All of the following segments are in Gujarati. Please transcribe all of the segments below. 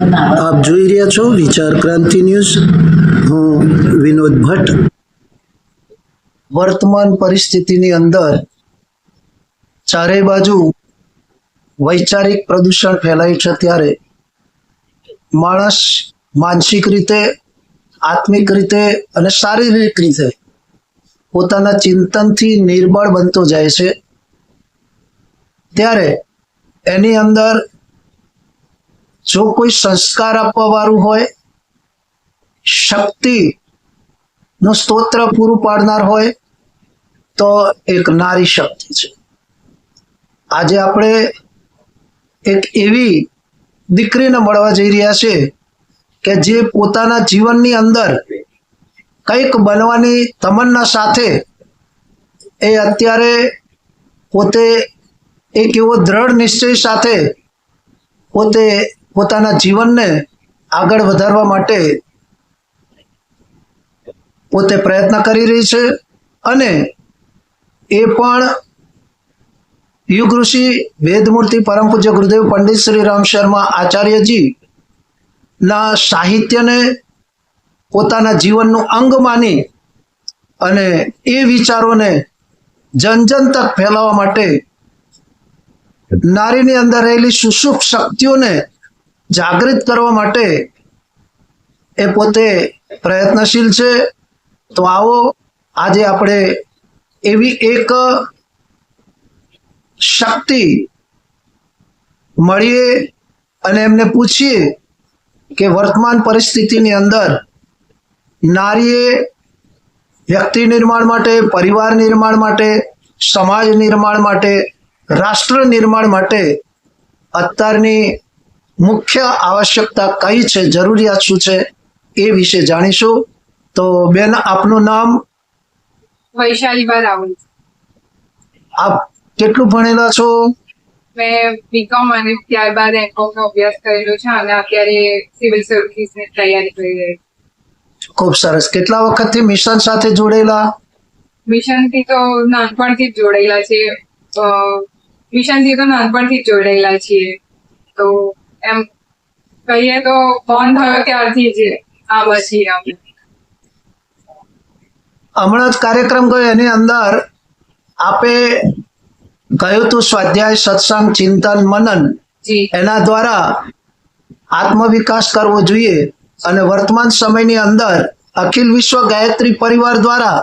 આપ જોઈ રહ્યા છો વિચાર ક્રાંતિ ન્યૂઝ. હું વિનોદ ભટ્ટ. વર્તમાન પરિસ્થિતિની અંદર ચારે બાજુ વૈચારિક પ્રદૂષણ ફેલાય છે ત્યારે માણસ માનસિક રીતે, આત્મિક રીતે અને શારીરિક રીતે પોતાના ચિંતનથી નિર્બળ બનતો જાય છે. ત્યારે એની અંદર જો કોઈ સંસ્કાર આપવા વાળું હોય શક્તિ નું સ્તોત્ર પૂરું પાડનાર હોય, તો એક નારી શક્તિ છે. આજે આપણે એક એવી દીકરીને મળવા જઈ રહ્યા છે કે જે પોતાના જીવનની અંદર કંઈક બનવાની તમન્ના સાથે એ અત્યારે પોતે એક એવો દ્રઢ નિશ્ચય સાથે પોતે પોતાના જીવનને આગળ વધારવા માટે પોતે પ્રયત્ન કરી રહી છે અને એ પણ યુગ ઋષિ વેદમૂર્તિ પરમ પૂજ્ય ગુરુદેવ પંડિત શ્રી રામ શર્મા આચાર્યજી ના સાહિત્યને પોતાના જીવનનું અંગ માની અને એ વિચારોને જન જન તક ફેલાવવા માટે નારીની અંદર રહેલી સુસુખ શક્તિઓને જાગૃત કરવા માટે એ પોતે પ્રયત્નશીલ છે. તો આવો, આજે આપણે એવી એક શક્તિ મળીએ અને એમને પૂછીએ કે વર્તમાન પરિસ્થિતિની અંદર નારીએ વ્યક્તિ નિર્માણ માટે, પરિવાર નિર્માણ માટે, સમાજ નિર્માણ માટે, રાષ્ટ્ર નિર્માણ માટે અત્યારની મુખ્ય આવશ્યકતા કઈ છે જરૂરિયાત શું છે એ વિશે જાણીશું. તો બેન આપનું નામ? વૈશાલી બા રાવલ. આપ કેટલું ભણેલા છો? મેં બીકોમ અને ત્યારબાદ એમકોમ નો અભ્યાસ કરેલો છે અને અત્યારે સિવિલની તૈયારી કરી રહી છું. ખૂબ સરસ. કેટલા વખતથી મિશન સાથે જોડેલા મિશનથી તો નાનપણથી જ જોડાયેલા છે મિશનથી તો નાનપણથી જ જોડાયેલા છીએ. તો એમ કહીએ તો બોન્ડ થયો ત્યારથી જ આ પછી અમે હમણાં જ કાર્યક્રમ ગયો એની અંદર આપે કહ્યું તું સ્વાધ્યાય સત્સંગ ચિંતન મનન એના દ્વારા આત્મવિકાસ કરવો જોઈએ અને વર્તમાન સમયની અંદર અખિલ વિશ્વ ગાયત્રી પરિવાર દ્વારા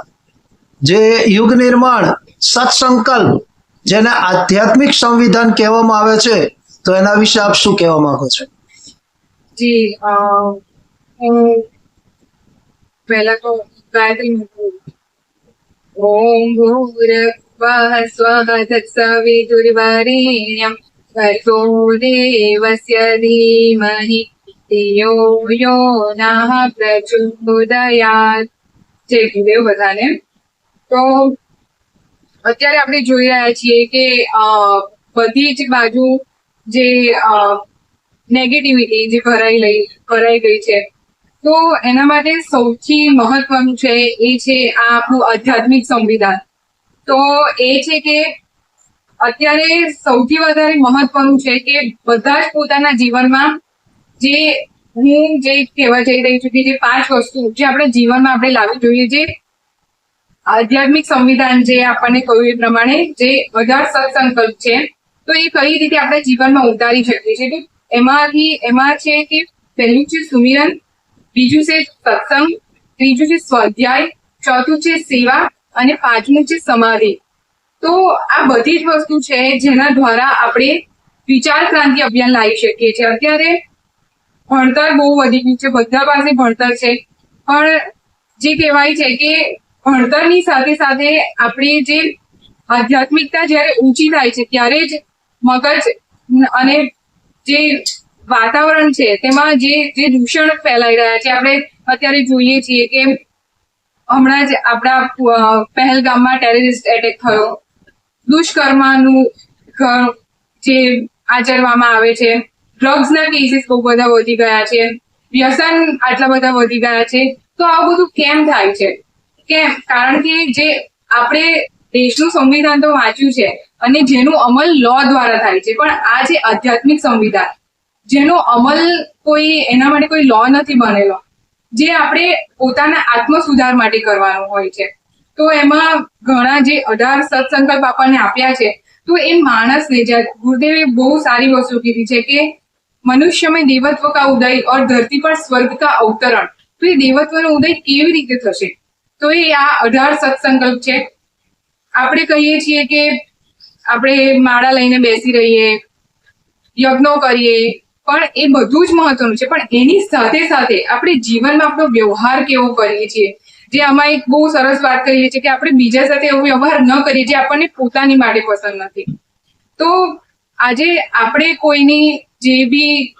જે યુગ નિર્માણ સત્સંકલ્પ જેને આધ્યાત્મિક સંવિધાન કહેવામાં આવે છે તો એના વિશે આપ શું કહેવા માંગો છો? જી હું પહેલા તો ગાયત્રી ઓમ ભૂર્ભુવઃ સ્વઃ તત્સવિતુર્વરેણ્યં ભર્ગો દેવસ્ય ધીમહિ ધિયો યો નઃ પ્રચોદયાત. જય ગુરુદેવ બધાને. તો અત્યારે આપણે જોઈ રહ્યા છીએ કે બધી જ બાજુ જે નેગેટિવિટી જે ભરાઈ લઈ, ભરાઈ ગઈ છે. તો એના માટે સૌથી મહત્વનું છે, એ છે આ આપણું આધ્યાત્મિક સંવિધાન. તો એ છે કે અત્યારે સૌથી વધારે મહત્વનું છે કે બધા જ પોતાના જીવનમાં જે હું જે કહેવા જઈ રહી છું કે જે પાંચ વસ્તુ જે આપણે જીવનમાં આપણે લાવવી જોઈએ, જે આધ્યાત્મિક સંવિધાન જે આપણને કહ્યું એ પ્રમાણે જે અઢાર સત્સંકલ્પ છે તો એ કઈ રીતે આપણે જીવનમાં ઉતારી શકીએ છીએ એમાંથી, એમાં છે કે પહેલું છે સુમિરન, બીજું છે સત્સંગ, ત્રીજું છે સ્વાધ્યાય, ચોથું છે સેવા અને પાંચમું છે સમાધિ. તો આ બધી જ વસ્તુ છે જેના દ્વારા આપણે વિચાર ક્રાંતિ અભિયાન લાવી શકીએ છીએ. અત્યારે ભણતર બહુ વધી ગયું છે. બધા પાસે ભણતર છે. પણ જે કહેવાય છે કે ભણતરની સાથે સાથે આપણી જે આધ્યાત્મિકતા જ્યારે ઊંચી થાય છે, ત્યારે જ મગજ અને જે વાતાવરણ છે, તેમાં જે જે દૂષણ ફેલાઈ રહ્યા છે, આપણે અત્યારે જોઈએ છીએ કે હમણાં જ આપણા પહેલગામમાં ટેરરિસ્ટ એટેક થયો. દુષ્કર્મનું જે આચરવામાં આવે છે. ડ્રગ્સના કેસીસ બહુ બધા વધી ગયા છે. વ્યસન આટલા બધા વધી ગયા છે. તો આવું બધું કેમ થાય છે? કેમ? કારણ કે જે આપણે દેશનું સંવિધાન તો વાંચ્યું છે અને જેનું અમલ લો દ્વારા થાય છે. પણ આ જે આધ્યાત્મિક સંવિધાન, જેનો અમલ કોઈ, એના માટે કોઈ લો નથી બનેલો, જે આપણે પોતાના આત્મ સુધાર માટે કરવાનું હોય છે. તો એમાં ઘણા જે અઢાર સત્સંકલ્પ આપણને આપ્યા છે, તો એ માણસને જે ગુરુદેવે બહુ સારી વસ્તુ કીધી છે કે મનુષ્ય મેં દેવત્વ કા ઉદય ઓર ધરતી પર સ્વર્ગ કા અવતરણ, તો એ દેવત્વનો ઉદય કેવી રીતે થશે? તો એ આ અઢાર સત્સંકલ્પ છે. આપણે કહીએ છીએ કે આપણે માળા લઈને બેસી રહીએ, યજ્ઞો કરીએ, પણ એ બધું જ મહત્વનું છે. પણ એની સાથે સાથે આપણે જીવનમાં આપણો વ્યવહાર કેવો કરીએ છીએ? જે આમાં એક બહુ સરસ વાત કરીએ છીએ કે આપણે બીજા સાથે એવો વ્યવહાર ન કરીએ જે આપણને પોતાની માટે પસંદ નથી. તો આજે આપણે કોઈની જે બી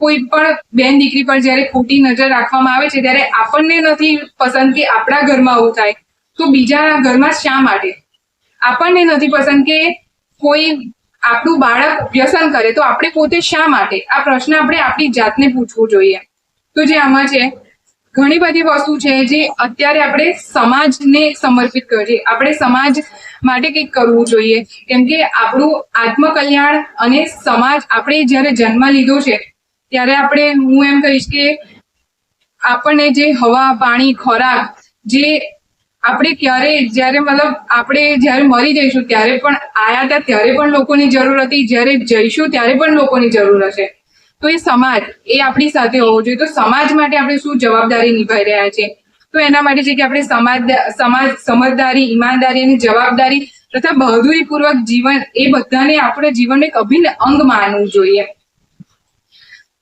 કોઈ પણ બેન દીકરી પર જ્યારે ખોટી નજર રાખવામાં આવે છે, ત્યારે આપણને નથી પસંદ કે આપણા ઘરમાં આવું થાય. તો બીજાના ઘરમાં શા માટે? આપણને નથી પસંદ કે કોઈ આપણું બાળક વ્યસન કરે, તો આપણે પોતે શા માટે? આ પ્રશ્ન આપણે આપણી જાતને પૂછવું જોઈએ. તો જે આમાં છે, ઘણી બધી વસ્તુ છે જે અત્યારે આપણે સમાજને સમર્પિત કરવી જોઈએ આપણે સમાજ માટે કંઈક કરવું જોઈએ. કેમ કે આપણું આત્મકલ્યાણ અને સમાજ આપણે જ્યારે જન્મ લીધો છે, ત્યારે આપણે હું એમ કહીશ કે આપણને જે હવા, પાણી, ખોરાક જે આપણે ક્યારે, જ્યારે મતલબ આપણે જ્યારે મરી જઈશું ત્યારે પણ આયા હતા, ત્યારે પણ લોકોની જરૂર હતી. જ્યારે જઈશું ત્યારે પણ લોકોની જરૂર હશે. તો એ સમાજ, એ આપણી સાથે હોવો જોઈએ. તો સમાજ માટે આપણે શું જવાબદારી નિભાઈ રહ્યા છે? તો એના માટે છે કે આપણે સમાજ સમાજ, સમજદારી, ઈમાનદારી અને જવાબદારી તથા બહાદુરીપૂર્વક જીવન, એ બધાને આપણા જીવનનું એક અભિન્ન અંગ માનવું જોઈએ.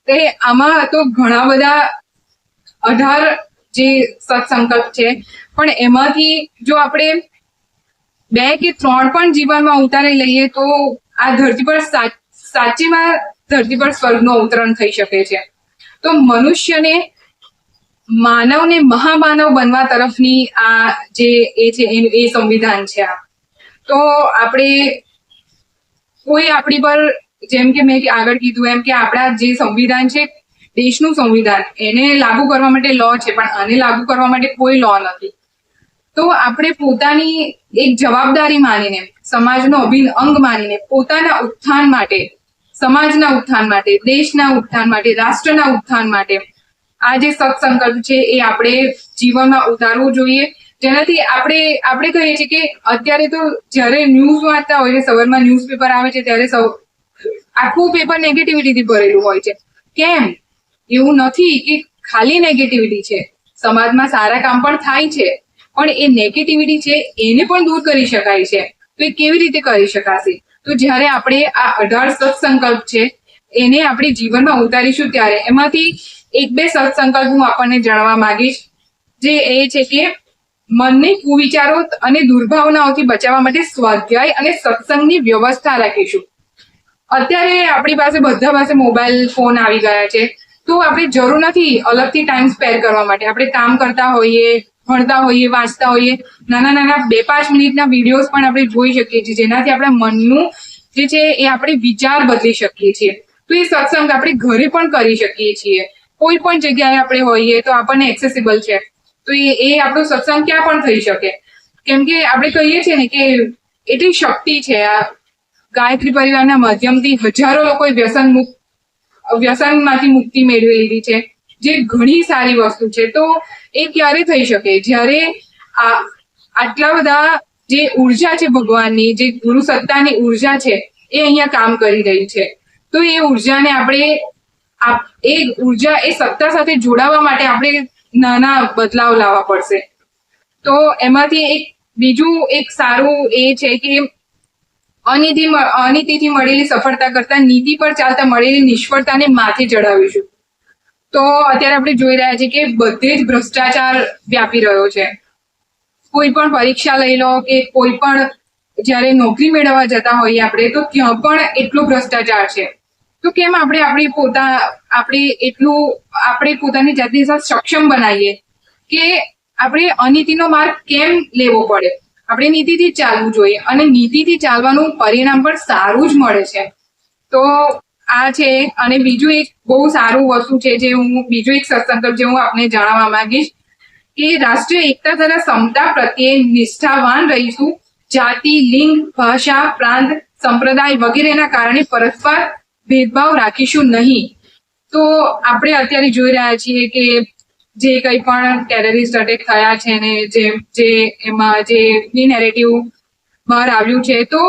તે આમાં તો ઘણા બધા અઢાર જે સત્સંકલ્પ છે. પણ એમાંથી જો આપણે બે કે ત્રણ પણ જીવનમાં ઉતારી લઈએ તો આ ધરતી પર સાચીમાં ધરતી પર સ્વર્ગનું અવતરણ થઈ શકે છે. તો મનુષ્યને માનવને મહામાનવ બનવા તરફની આ જે એ છે એ સંવિધાન છે આ. તો આપણે કોઈ આપણી પર જેમ કે મેં આગળ કીધું એમ કે આપણા જે સંવિધાન છે દેશનું સંવિધાન. એને લાગુ કરવા માટે લો છે, પણ આને લાગુ કરવા માટે કોઈ લો નથી. તો આપણે પોતાની એક જવાબદારી માનીને, સમાજનો અભિન્ન અંગ માનીને, પોતાના ઉત્થાન માટે, સમાજના ઉત્થાન માટે, દેશના ઉત્થાન માટે, રાષ્ટ્રના ઉત્થાન માટે, આ જે સત્સંકલ્પ છે એ આપણે જીવનમાં ઉતારવું જોઈએ. જેનાથી આપણે આપણે કહીએ છીએ કે અત્યારે તો જ્યારે ન્યૂઝ વાંચતા હોય છે, સવારમાં ન્યૂઝપેપર આવે છે, ત્યારે સૌ આખું પેપર નેગેટિવિટીથી ભરેલું હોય છે. કેમ? એવું નથી કે ખાલી નેગેટિવિટી છે. સમાજમાં સારા કામ પણ થાય છે, પણ એ નેગેટિવિટી છે એને પણ દૂર કરી શકાય છે. તો એ કેવી રીતે કરી શકાશે? તો જ્યારે આપણે આ અઢાર સત્સંકલ્પ છે, એને આપણે જીવનમાં ઉતારીશું ત્યારે એમાંથી એક બે સત્સંકલ્પ હું આપણને જણાવવા માંગીશ, જે એ છે કે મનને કુવિચારો અને દુર્ભાવનાઓથી બચાવવા માટે સ્વાધ્યાય અને સત્સંગની વ્યવસ્થા રાખીશું. અત્યારે આપણી પાસે બધા પાસે મોબાઈલ ફોન આવી ગયા છે. તો આપણે જરૂર નથી અલગથી ટાઈમ સ્પેર કરવા માટે. આપણે કામ કરતા હોઈએ, ભણતા હોઈએ, વાંચતા હોઈએ. નાના નાના બે પાંચ મિનિટના વિડીયોઝ પણ આપણે જોઈ શકીએ છીએ, જેનાથી આપણા મનનું જે છે એ આપણે વિચાર બદલી શકીએ છીએ. તો એ સત્સંગ આપણે ઘરે પણ કરી શકીએ છીએ. કોઈ પણ જગ્યાએ આપણે હોઈએ તો આપણને એક્સેસિબલ છે. તો એ એ આપણો સત્સંગ ક્યાં પણ થઈ શકે. કેમ કે આપણે કહીએ છીએ ને કે એટલી શક્તિ છે આ. ગાયત્રી પરિવારના માધ્યમથી હજારો લોકોએ વ્યસન મુક્ત વ્યસનમાંથી મુક્તિ મેળવી લીધી છે, જે ઘણી સારી વસ્તુ છે, તો એ ક્યારે થઈ શકે? જ્યારે આટલા બધા જે ઊર્જા છે ભગવાનની, જે ગુરુ સત્તાની ઊર્જા છે, એ અહીંયા કામ કરી રહી છે. તો એ ઉર્જાને આપણે આપ- એ ઊર્જા એ સત્તા સાથે જોડાવા માટે આપણે નાના બદલાવ લાવવા પડશે. તો એમાંથી એક બીજું એક સારું એ છે કે અનિતિ અનીતિથી મળેલી સફળતા કરતા નીતિ પર ચાલતા મળેલી નિષ્ફળતાને માથે ચડાવીશું. તો અત્યારે આપણે જોઈ રહ્યા છીએ કે બધે જ ભ્રષ્ટાચાર વ્યાપી રહ્યો છે. કોઈ પણ પરીક્ષા લઈ લો કે કોઈ પણ જ્યારે નોકરી મેળવવા જતા હોઈએ આપણે, તો ત્યાં પણ એટલો ભ્રષ્ટાચાર છે. તો કેમ આપણે આપણી પોતા, આપણે એટલું, આપણે પોતાની જાતની સક્ષમ બનાવીએ કે આપણે અનીતિનો માર્ગ કેમ લેવો પડે? આપણે નીતિથી ચાલવું જોઈએ અને નીતિથી ચાલવાનું પરિણામ પણ સારું જ મળે છે. તો આ છે અને બીજું એક બહુ સારું વસ્તુ છે જે હું, બીજું એક સત્સંગ જે હું આપને જણાવવા માંગીશ કે રાષ્ટ્રીય એકતા તથા સમતા પ્રત્યે નિષ્ઠાવાન રહીશું. જાતિ, લિંગ, ભાષા, પ્રાંત, સંપ્રદાય વગેરેના કારણે પરસ્પર ભેદભાવ રાખીશું નહીં. તો આપણે અત્યારે જોઈ રહ્યા છીએ કે જે કંઈ પણ ટેરરિસ્ટ અટેક થયા છે ને જે જે એમાં જે નેરેટિવ બહાર આવ્યું છે, તો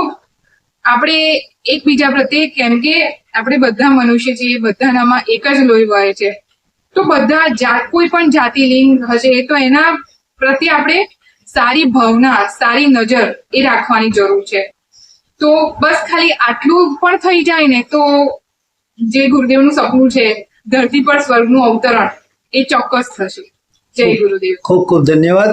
આપણે એકબીજા પ્રત્યે કેમ કે આપણે બધા મનુષ્ય છીએ, બધાનામાં એક જ લોહી વહે છે. તો બધા જાત કોઈ પણ જાતિ, લિંગ હશે, તો એના પ્રત્યે આપણે સારી ભાવના, સારી નજર એ રાખવાની જરૂર છે. તો બસ ખાલી આટલું પણ થઈ જાય ને, તો જે ગુરુદેવનું સપનું છે, ધરતી પર સ્વર્ગનું અવતરણ એ ચોક્કસ થશે. જય ગુરુદેવ. ખૂબ ખૂબ ધન્યવાદ.